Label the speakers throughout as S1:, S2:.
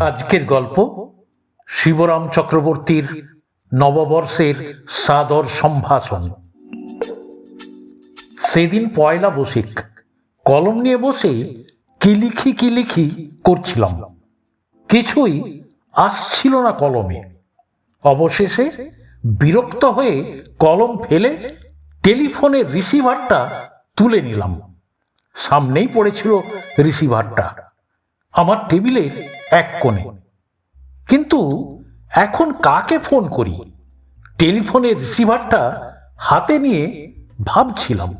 S1: আজকের গল্প শিবরাম চক্রবর্তীর নববর্ষের সাদর সম্ভাষণ। সেদিন পয়লা বসিক কলম নিয়ে বসে কি লিখি কি লিখি করছিলাম। কিছুই আসছিল না কলমে। অবশেষে বিরক্ত হয়ে কলম ফেলে টেলিফোনের রিসিভারটা তুলে নিলাম। সামনেই পড়েছিল রিসিভারটা। আমার টেবিলের এক কোণে। কিন্তু এখন কাকে ফোন করি? টেলিফোনের রিসিভারটা হাতে নিয়ে ভাবছিলাম।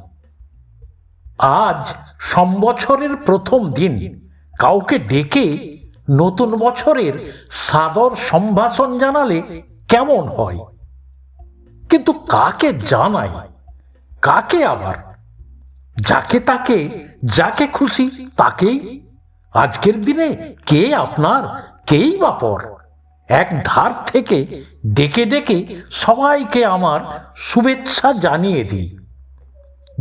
S1: আজ সম্বছরের প্রথম দিন। কাউকে ডেকে নতুন বছরের সাদর সম্ভাষণ জানালে কেমন হয়? কিন্তু কাকে জানাই? কাকে আবার? যাকে তাকে, যাকে খুশি তাকেই আজকের দিনে কে আপনার, কেই বা পর? এক ধার থেকে ডেকে ডেকে সবাইকে আমার শুভেচ্ছা জানিয়ে দিই।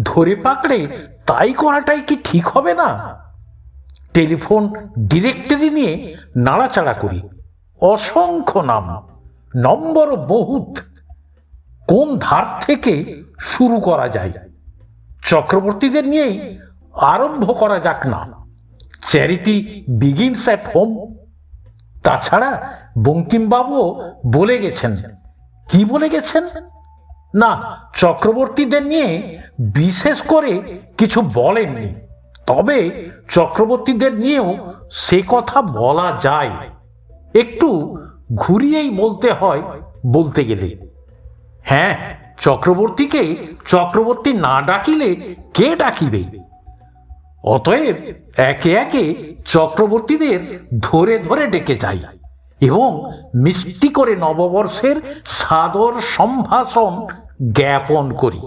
S1: ধরে পাকড়ে তাই করাটাই কি ঠিক হবে না? টেলিফোন ডিরেক্টরি নিয়ে নাড়াচাড়া করি। অসংখ্য নাম, নম্বর বহুত। কোন ধার থেকে শুরু করা যায়? চক্রবর্তীদের নিয়েই আরম্ভ করা যাক না। চ্যারিটি বিগিনস অ্যাট হোম তাছাড়া বঙ্কিমবাবুও বলে গেছেন। কি বলে গেছেন? না, চক্রবর্তীদের নিয়ে বিশেষ করে কিছু বলেননি। তবে চক্রবর্তীদের নিয়েও সে কথা বলা যায়। একটু ঘুরিয়েই বলতে হয়, বলতে গেলে। হ্যাঁ চক্রবর্তীকে চক্রবর্তী না ডাকিলে কে ডাকিবে? অতএব একে একে চক্রবর্তীদের ধরে ধরে ডেকে যাই এবং মিষ্টি করে নববর্ষের সাদর সম্ভাষণ জ্ঞাপন করি।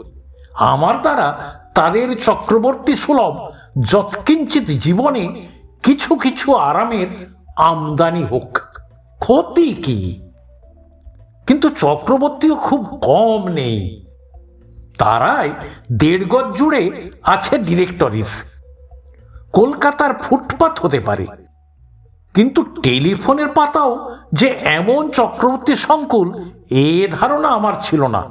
S1: আমার দ্বারা তাদের চক্রবর্তী সুলভ যৎকিঞ্চিত জীবনে কিছু কিছু আরামের আমদানি হোক। ক্ষতি কি? কিন্তু চক্রবর্তীও খুব কম নেই। তারাই দেড় গজ জুড়ে আছে ডিরেক্টরির কলকাতার ফুটপাত হতে পারে। কিন্তু টেলিফোনের পাতাও যে এমন চক্রবর্তী সংকুল, এ ধারণা আমার ছিল না।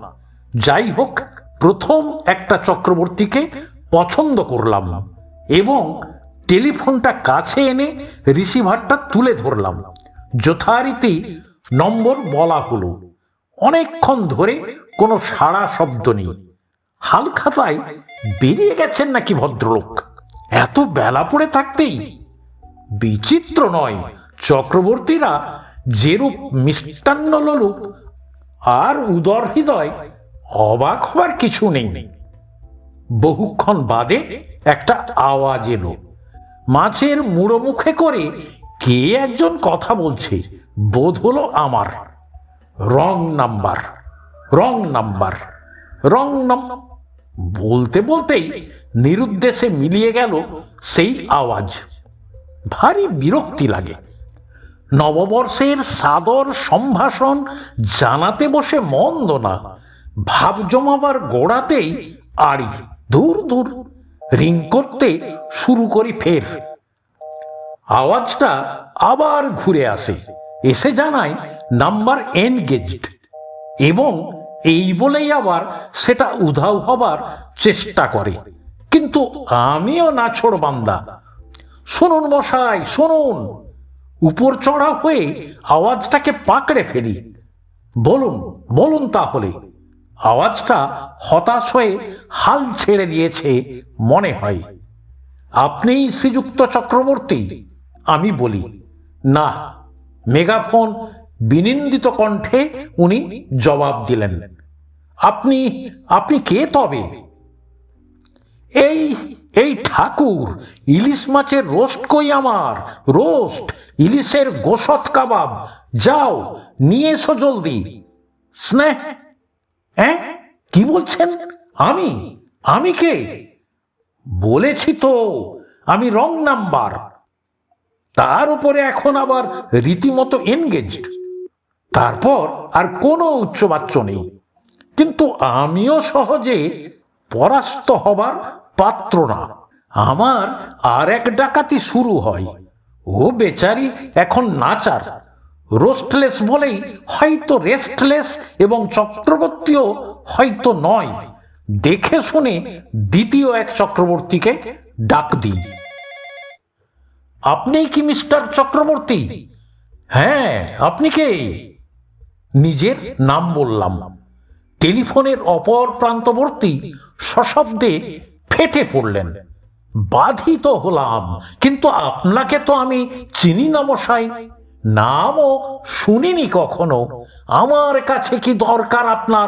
S1: যাই হোক, প্রথম একটা চক্রবর্তীকে পছন্দ করলাম এবং টেলিফোনটা কাছে এনে রিসিভারটা তুলে ধরলাম। যথারীতি নম্বর বলা হলো। অনেকক্ষণ ধরে কোনো সাড়া শব্দ নেই। হালখাতায় বেরিয়ে গেছেন নাকি ভদ্রলোক? এত বেলা পড়ে থাকতেই বিচিত্র নয় চক্রবর্তীরা যেরূপ মিষ্টান্ন লোলুপ আর উদর হৃদয় অবাক হবার কিছু নেই। বহুক্ষণ বাদে একটা আওয়াজ এলো। মাছের মুড়ো মুখে করে কে একজন কথা বলছে? বোধ হলো আমার। রং নাম্বার রং নাম্বার, রং নাম বলতে বলতেই নিরুদ্দেশে মিলিয়ে গেল সেই আওয়াজ। ভারী বিরক্তি লাগে। নববর্ষের সাদর সম্ভাষণ জানাতে বসে মন্দ না। ভাব জমাবার গোড়াতেই আড়ি দূর দূর রিং করতে শুরু করি ফের। আওয়াজটা আবার ঘুরে আসে। এসে জানায় নাম্বার এনগেজড এবং এই বলেই আবার সেটা উধাও হবার চেষ্টা করে। কিন্তু আমিও নাছোড় বান্দা। শুনুন মশাই, শুনুন। উপর চড়া হয়ে আওয়াজটাকে পাকড়ে ফেলি। বলুন বলুন তাহলে। আওয়াজটা হতাশ হয়ে হাল ছেড়ে দিয়েছে মনে হয়। আপনিই শ্রীযুক্ত চক্রবর্তী, আমি বলি। না, মেগাফোন বিনিন্দিত কণ্ঠে উনি জবাব দিলেন, আপনি আপনি কে তবে? এই এই ঠাকুর, ইলিশ মাছের রোস্ট কই আমার? রোস্ট, ইলিশের গোসত কাবাব। যাও, নিয়ে এসো জলদি। স্নেহ হ্যাঁ? কি বলছেন? আমি আমি কে? বলেছি তো, আমি রং নাম্বার। তার উপরে এখন আবার রীতিমতো এনগেজড তারপর আর কোনো উচ্চবাচ্য নেই। কিন্তু আমিও সহজে পরাস্ত হবার পাত্র না। আমার আর এক ডাকাতি শুরু হয়। ও বেচারি এখন নাচার। রোস্টলেস বলেই হয়তো রেস্টলেস এবং চক্রবর্তীও হয়তো নয়। দেখে শুনে দ্বিতীয় এক চক্রবর্তীকে ডাক দিই। আপনি কি মিস্টার চক্রবর্তী? হ্যাঁ আপনি কে? নিজের নাম বললাম। টেলিফোনের অপর প্রান্তবর্তী সশব্দে ফেটে পড়লেন। বাধিত হলাম। কিন্তু আপনাকে তো আমি চিনি না মশাই। নামও শুনিনি কখনো। আমার কাছে কি দরকার আপনার?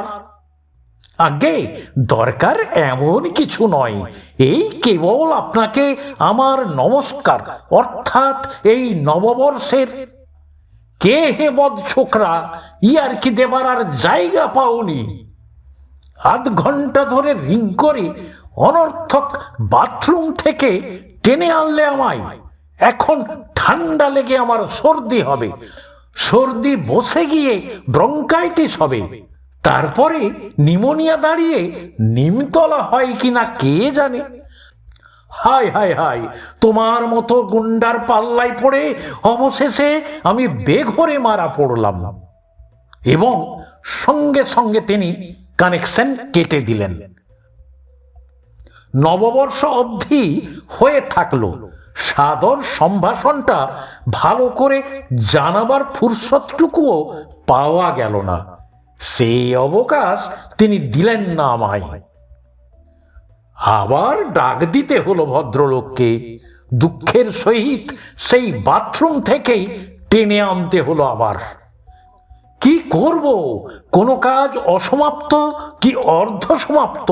S1: আগে দরকার এমন কিছু নয়। এই কেবল আপনাকে আমার নমস্কার, অর্থাৎ এই নববর্ষের কে হে বদ ছোকরা? ইয়ার কি দেবার আর জায়গা পাওনি? আধ ঘণ্টা ধরে রিং করে অনর্থক বাথরুম থেকে টেনে আনলে আমায়। এখন ঠান্ডা লেগে আমার সর্দি হবে। সর্দি বসে গিয়ে ব্রঙ্কাইটিস হবে। তারপরে নিমোনিয়া দাঁড়িয়ে নিমতলা হয় কিনা কে জানে? হায় হায় হায়। তোমার মতো গুন্ডার পাল্লায় পড়ে অবশেষে আমি বেঘরে মারা পড়লাম। এবং সঙ্গে সঙ্গে তিনি কানেকশন কেটে দিলেন। নববর্ষ অবধি হয়ে থাকল। সাদর সম্ভাষণটা ভালো করে জানাবার ফুরসতটুকুও পাওয়া গেল না। সেই অবকাশ তিনি দিলেন না আমায়। আবার ডাক দিতে হলো ভদ্রলোককে। দুঃখের সহিত সেই বাথরুম থেকেই টেনে আনতে হলো আবার। কি করব? কোনো কাজ অসমাপ্ত কি অর্ধ সমাপ্ত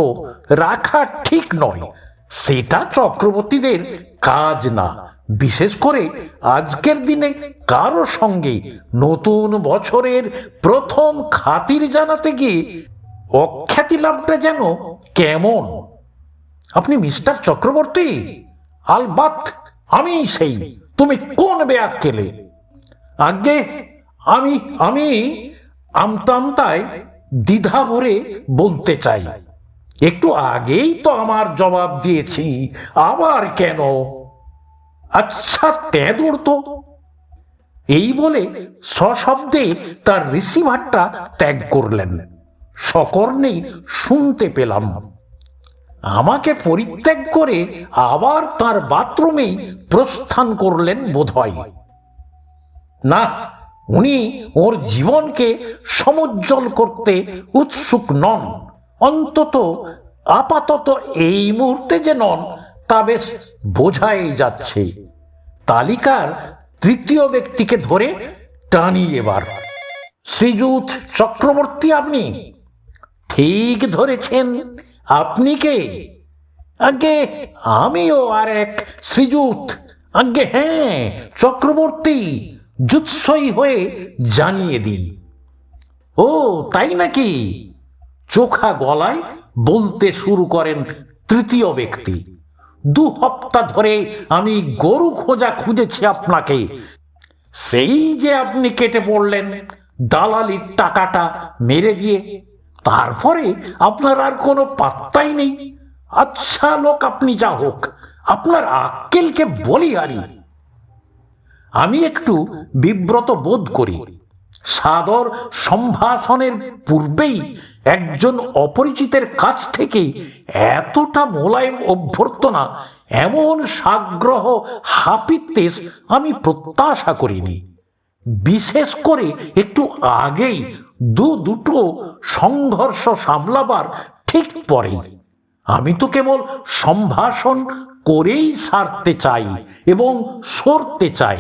S1: রাখা ঠিক নয়। সেটা চক্রবর্তীদের কাজ না। বিশেষ করে আজকের দিনে কারও সঙ্গে নতুন বছরের প্রথম খাতির জানাতে গিয়ে অখ্যাতি লাভটা যেন কেমন। আপনি মিস্টার চক্রবর্তী? আলবাত, আমি সেই। তুমি কোন বেয়াক কেলে আগে আমি আমি আমতা আমতায় দ্বিধা ভরে বলতে চাই। একটু আগেই তো আমার জবাব দিয়েছি, আবার কেন? আচ্ছা তেঁদুর তো। এই বলে সশব্দে তার রিসিভারটা ত্যাগ করলেন। সকর্ণেই শুনতে পেলাম। আমাকে পরিত্যাগ করে আবার তার বাথরুমেই প্রস্থান করলেন বোধহয়। না, উনি ওর জীবনকে সমুজ্জ্বল করতে উৎসুক নন। অন্তত, আপাতত এই মুহূর্তে যে নন, তা বেশ বোঝাই যাচ্ছে। তালিকার তৃতীয় ব্যক্তিকে ধরে টানি এবার। শ্রীযুত চক্রবর্তী আপনি? ঠিক ধরেছেন। আপনি কে? আগে আমিও আর এক শ্রীযুত। আগে হ্যাঁ চক্রবর্তী জুৎসই হয়ে জানিয়ে দিই। ও, তাই নাকি? চোখা গলায় বলতে শুরু করেন তৃতীয় ব্যক্তি। দু হপ্তাহ ধরে আমি গরু খোঁজা খুঁজেছি আপনাকে। সেই যে আপনি কেটে পড়লেন, দালালির টাকাটা মেরে দিয়ে তারপরে আপনার আর কোনো পাত্তাই নেই। আচ্ছা লোক, আপনি যা হোক, আপনার আক্কেলকে বলি আরি আমি একটু বিব্রত বোধ করি, সাদর সম্ভাষণের পূর্বেই একজন অপরিচিতের কাছ থেকে এতটা মোলায়েম অভ্যর্থনা এমন সাগ্রহ হাপিত্যেস আমি প্রত্যাশা করিনি। বিশেষ করে একটু আগেই দু দুটো সংঘর্ষ সামলাবার ঠিক পরেই। আমি তো কেবল সম্ভাষণ করেই সারতে চাই এবং সরতে চাই,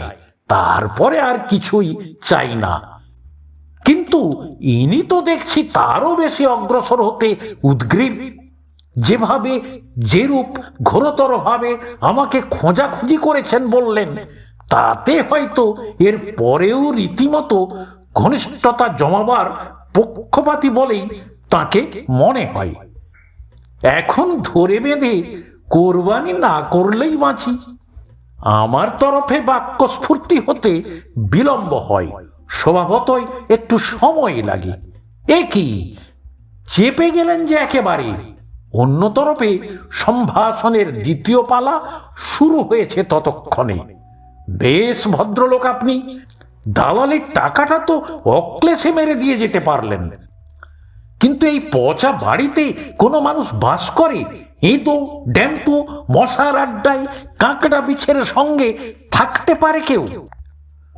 S1: তারপরে আর কিছুই চাই না। কিন্তু ইনি তো দেখছি তারও বেশি অগ্রসর হতে উদ্গ্রীব। যেভাবে যেরূপ ঘোরতর ভাবে আমাকে খোঁজাখুঁজি করেছেন বললেন, তাতে হয়তো এর পরেও রীতিমতো ঘনিষ্ঠতা জমাবার পক্ষপাতী বলেই তাকে মনে হয়। এখন ধরে বেঁধে কোরবানি না করলেই বাঁচি। আমার তরফে বাক্যস্ফূর্তি হতে বিলম্ব হয়। স্বভাবতই একটু সময় লাগে। এ কি? চেপে গেলেন যে একেবারে। অন্য তরফে সম্ভাষণের দ্বিতীয় পালা শুরু হয়েছে ততক্ষণে। বেশ ভদ্রলোক আপনি। দালালির টাকাটা তো অক্লেশে মেরে দিয়ে যেতে পারলেন। কিন্তু এই পচা বাড়িতে কোনো মানুষ বাস করে? এঁদো ড্যাম্পো, মশার আড্ডায় কাঁকড়া বিছের সঙ্গে থাকতে পারে কেউ?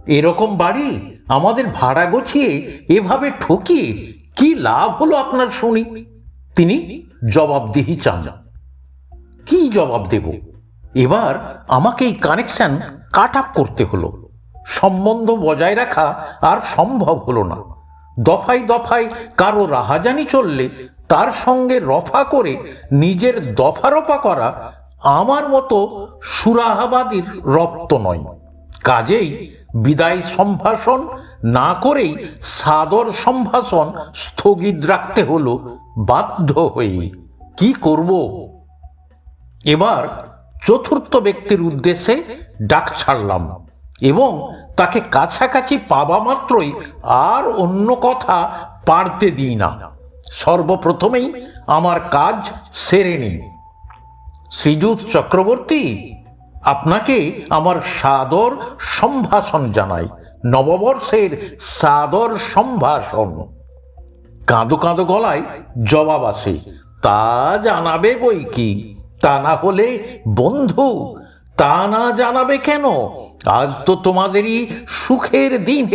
S1: এরকম বাড়ি আমাদের ভাড়া গছিয়ে এভাবে ঠকিয়ে কি লাভ হলো আপনার শুনি? তিনি জবাবদিহি চান। কি জবাব দেব? এবার আমাকে এই কানেকশন কাট আপ করতে হলো। সম্বন্ধ বজায় রাখা আর সম্ভব হলো না। দফায় দফায় কারও রাহাজানি চললে তার সঙ্গে রফা করে নিজের দফারফা করা আমার মতো সুরাহাবাদীর রক্ত নয়। কাজেই বিদায় সম্ভাষণ না করেই সাদর সম্ভাষণ স্থগিত রাখতে হলো বাধ্য হয়ে কি করব? এবার চতুর্থ ব্যক্তির উদ্দেশ্যে ডাক ছাড়লাম। এবং তাকে কাছাকাছি পাবা মাত্রই আর অন্য কথা পারতে দিই না। সর্বপ্রথমেই আমার কাজ সেরে নিই শ্রীযুত চক্রবর্তী, আপনাকে আমার সাদর সম্ভাষণ জানাই, নববর্ষের সাদর সম্ভাষণ। কাঁদো কাঁদো গলায় জবাব আসে, তা জানাবে বই কি তা না হলে বন্ধু, তা না জানাবে কেন? আজ তো তোমাদেরই সুখের দিন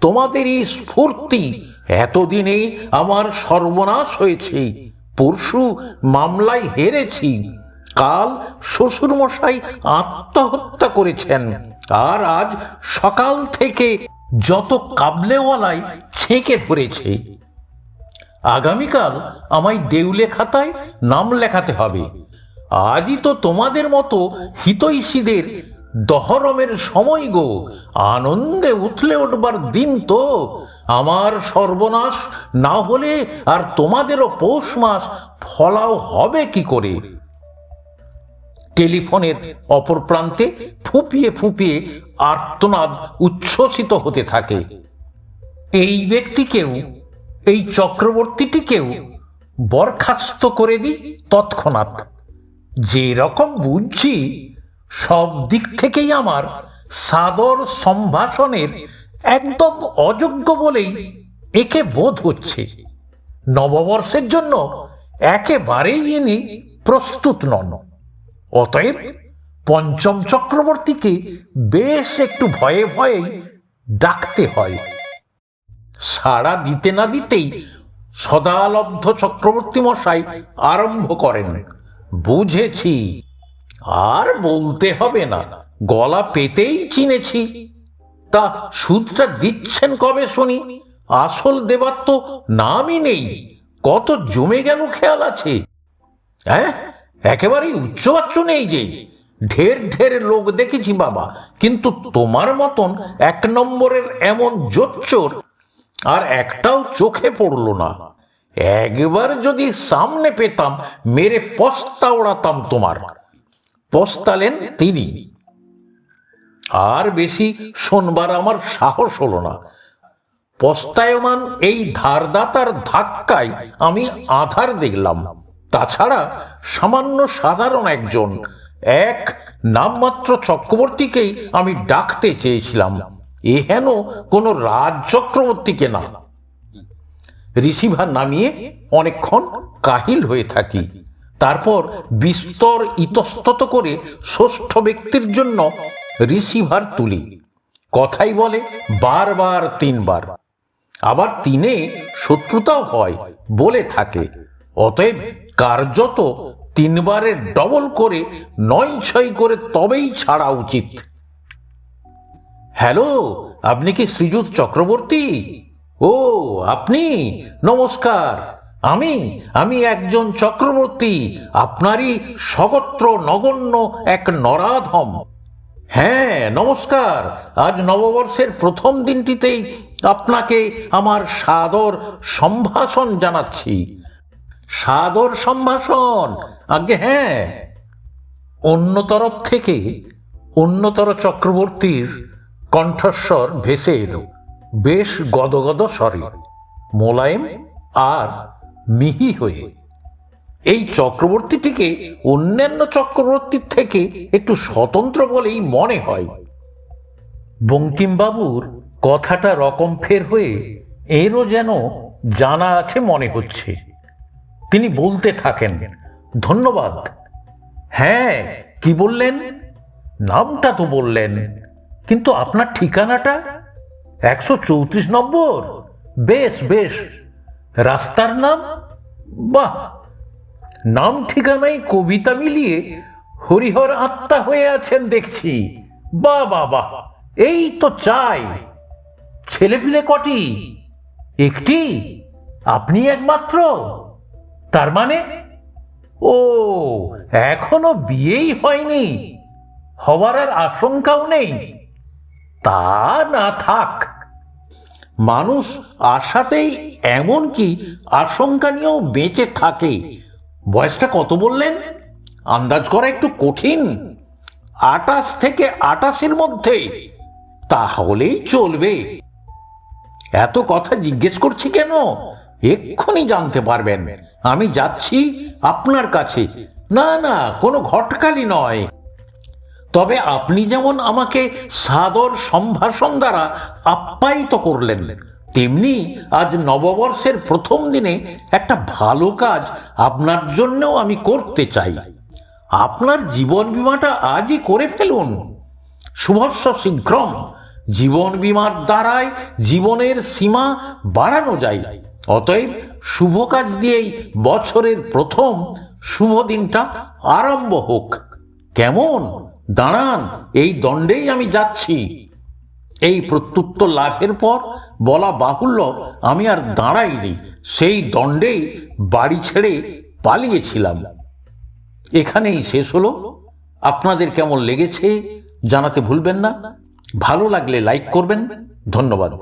S1: তোমাদেরই স্ফূর্তি। এতদিনে আমার সর্বনাশ হয়েছে, পরশু মামলায় হেরেছি, কাল শ্বশুরমশাই আত্মহত্যা করেছেন, আর আজ সকাল থেকে যত কাবলেওয়ালায় ছেঁকে ধরেছে। আগামীকাল আমায় দেউলে খাতায় নাম লেখাতে হবে। আজই তো তোমাদের মতো হিতৈষীদের দহরমের সময় গো, আনন্দে উঠলে উঠবার দিন তো। আমার সর্বনাশ না হলে আর তোমাদেরও পৌষ মাস ফলাও হবে কি করে? টেলিফোনের অপর প্রান্তে ফুপিয়ে ফুপিয়ে আর্তনাদ উচ্ছ্বসিত হতে থাকে। এই ব্যক্তিকেও, এই চক্রবর্তীটিকেও বরখাস্ত করে দিই তৎক্ষণাৎ। যে রকম বুঝছি সব দিক থেকেই আমার সাদর সম্ভাষণের একদম অযোগ্য বলেই একে বোধ হচ্ছে। নববর্ষের জন্য একেবারেই ইনি প্রস্তুত নন। অতএব পঞ্চম চক্রবর্তীকে বেশ একটু ভয়ে ভয়ে ডাকতে হয়। সাড়া দিতে না দিতেই সদালব্ধ চক্রবর্তী মশাই আরম্ভ করেন। বুঝেছি। আর বলতে হবে না। গলা পেতেই চিনেছি। তা সুদটা দিচ্ছেন কবে শুনি? আসল দেবার তো নামই নেই। কত জমে গেল খেয়াল আছে। হ্যাঁ? একেবারেই উচ্চবাচ্য নেই যে। ঢের ঢের লোক দেখেছি বাবা। কিন্তু তোমার মতন এক নম্বরের এমন জোচ্চোর আর একটাও চোখে পড়ল না। একবার যদি সামনে পেতাম, মেরে পস্তা ওড়াতাম তোমার। পস্তালেন তিনি। আর বেশি শোনবার আমার সাহস হলো না। পস্তায়মান এই ধারদাতার ধাক্কায় আমি আধার দেখলাম। তাছাড়া সামান্য সাধারণ একজন, এক নামমাত্র চক্রবর্তীকেই আমি ডাকতে চেয়েছিলাম। এহেন কোনো রাজ চক্রবর্তীকে না। রিসিভার নামিয়ে অনেকক্ষণ কাহিল হয়ে থাকি। তারপর বিস্তর ইতস্তত করে ষষ্ঠ ব্যক্তির জন্য রিসিভার তুলি। কথাই বলে বারবার তিনবার। আবার তিনে শত্রুতাও হয় বলে থাকে। অতএব কার্যত তিনবারের ডবল করে, নয় ছয় করে তবেই ছাড়া উচিত। হ্যালো, আপনি কি শ্রীযুত চক্রবর্তী? ও, আপনি? নমস্কার। আমি আমি একজন চক্রবর্তী, আপনারই সগত্র নগণ্য এক নরাধম। হ্যাঁ নমস্কার, আজ নববর্ষের প্রথম দিনটিতেই আপনাকে আমার সাদর সম্ভাষণ জানাচ্ছি। সাদর সম্ভাষণ আগে হ্যাঁ। অন্য তরফ থেকে অন্যতর চক্রবর্তীর কণ্ঠস্বর ভেসে এলো, বেশ গদগদ স্বরে। মোলায়েম আর মিহি হয়ে এই চক্রবর্তীটিকে অন্যান্য চক্রবর্তীর থেকে একটু স্বতন্ত্র বলেই মনে হয়। বঙ্কিমবাবুর কথাটা রকম ফের হয়ে এরও যেন জানা আছে মনে হচ্ছে। তিনি বলতে থাকেন, ধন্যবাদ। হ্যাঁ কি বললেন? নামটা তো বললেন, কিন্তু আপনার ঠিকানাটা? একশো চৌত্রিশ নম্বর। বেশ বেশ। রাস্তার নাম? বাহ! নাম ঠিকানায় কবিতা মিলিয়ে হরিহর আত্মা হয়ে আছেন দেখছি। বাহ বাহ বাহ! এই তো চাই। ছেলেপিলে কটি? একটি? আপনি একমাত্র? তার মানে? ও, এখনও বিয়েই হয়নি। হবার আর আশঙ্কাও নেই। তা না থাক। মানুষ আশাতেই এমনকি আশঙ্কা নিয়েও বেঁচে থাকে। বয়সটা কত বললেন? আন্দাজ করা একটু কঠিন। আটাশ থেকে আটাশের মধ্যে। তাহলেই চলবে। এত কথা জিজ্ঞেস করছি কেন? এক্ষুনি জানতে পারবেন। আমি যাচ্ছি আপনার কাছে। না না, কোনো ঘটকালি নয়। তবে আপনি যেমন আমাকে সাদর সম্ভাষণ দ্বারা আপ্যায়িত করলেন, তেমনি আজ নববর্ষের প্রথম দিনে একটা ভালো কাজ আপনার জন্যও আমি করতে চাই। আপনার জীবন বিমাটা আজই করে ফেলুন। শুভস্য শীঘ্রম জীবন বিমার দ্বারাই জীবনের সীমা বাড়ানো যায়। অতএব শুভ কাজ দিয়েই বছরের প্রথম শুভ দিনটা আরম্ভ হোক। কেমন? দাঁড়ান, এই দণ্ডেই আমি যাচ্ছি। এই প্রত্যুত্তর লাভের পর বলা বাহুল্য আমি আর দাঁড়াইনি, সেই দণ্ডেই বাড়ি ছেড়ে পালিয়েছিলাম। এখানেই শেষ হলো। আপনাদের কেমন লেগেছে জানাতে ভুলবেন না। ভালো লাগলে লাইক করবেন। ধন্যবাদ।